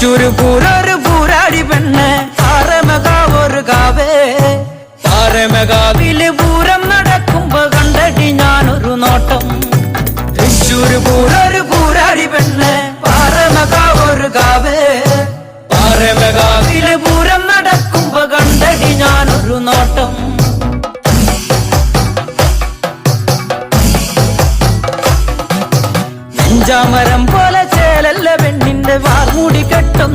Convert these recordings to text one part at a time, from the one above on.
തൃശ്ശൂര് പൂരൊരു ഒരു കാവേ. പാറമകാവിൽ പൂരം നടക്കുമ്പോ കണ്ടടി ഞാനൊരു നോട്ടം. തൃശ്ശൂര് പൂരൊരു ഒരു കാവേ. പാറമകാവിൽ പൂരം നടക്കുമ്പോ കണ്ടടി ഞാനൊരു നോട്ടം. നെഞ്ചാമരം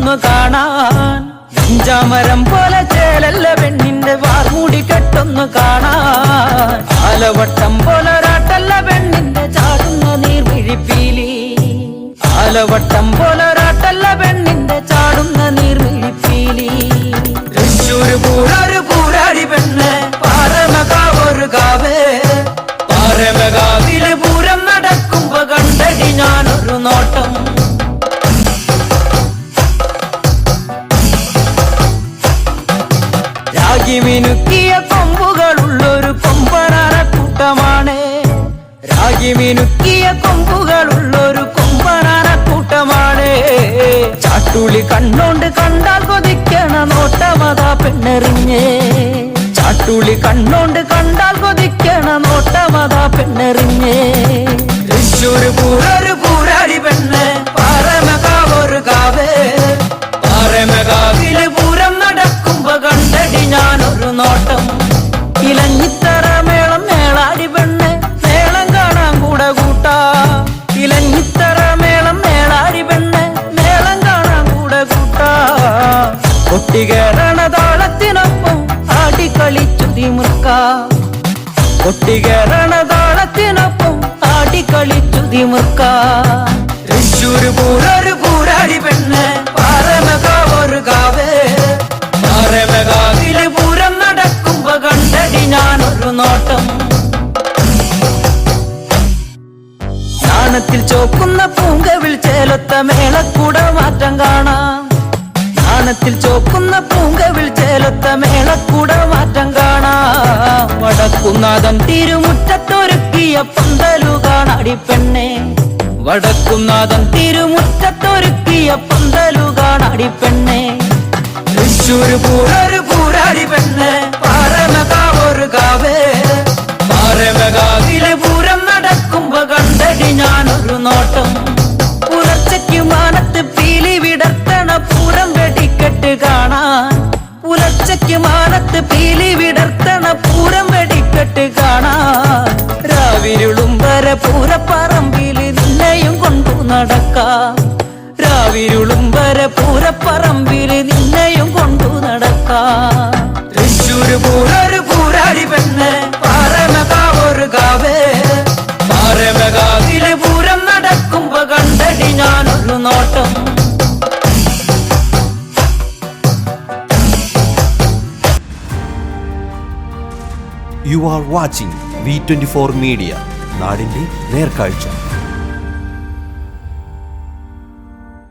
കെട്ടൊന്നു കാണാൻ. നെഞ്ചാമരം പോലെ ചേലല്ല പെണ്ണിന്റെ വാർമൂടി കെട്ടൊന്നു കാണാൻ. ആലവട്ടം പോലൊരാട്ടല്ല പെണ്ണിന്റെ ചാടുന്ന നീർവിഴിപ്പീലി. ആലവട്ടം ചാട്ടുളി കണ്ണോണ്ട് കണ്ടാൽ കൊതിക്കണ നോട്ടമതാ പെണ്ണെറിഞ്ഞേ. ചാട്ടുളി കണ്ണോണ്ട് കണ്ടാൽ കൊതിക്കണ നോട്ടമതാ പെണ്ണെറിഞ്ഞേ. തൃശ്ശൂര് പൂരൊരു പൂരാടി പെണ്ണ് പാറമകാവൊരു കാവേ. പാറമകാവിൽ കൊട്ടികേറണ താളത്തിനൊപ്പം ആടിക്കളിച്ചു തിമുർക്ക തൃശ്ശൂര് പൂരൊരു പൂരാടി പെണ്ണ് പൂരം നടക്കുമ്പോ കണ്ടടി ഞാനൊരു നോട്ടം. ചോക്കുന്ന പൂങ്കവിൽ ചേലത്ത മേളക്കൂട മാറ്റം കാണാം. നാണത്തിൽ ചോക്കുന്ന പൂങ്കവിൽ ചേലത്ത മേളക്കൂട മാറ്റം കാണാം. വടക്കുന്നാഥൻ തിരുമുറ്റത്തൊരുക്കിയ പന്തലു കാണാടി പെണ്ണെ. വടക്കുന്നാഥൻ തിരുമുറ്റത്തൊരുക്കിയ പന്തലു കാണാടി പെണ്ണെ. Thrissur പൂരൊരു you are watching V twenty four media നാടിന്റെ നേർക്കാഴ്ച.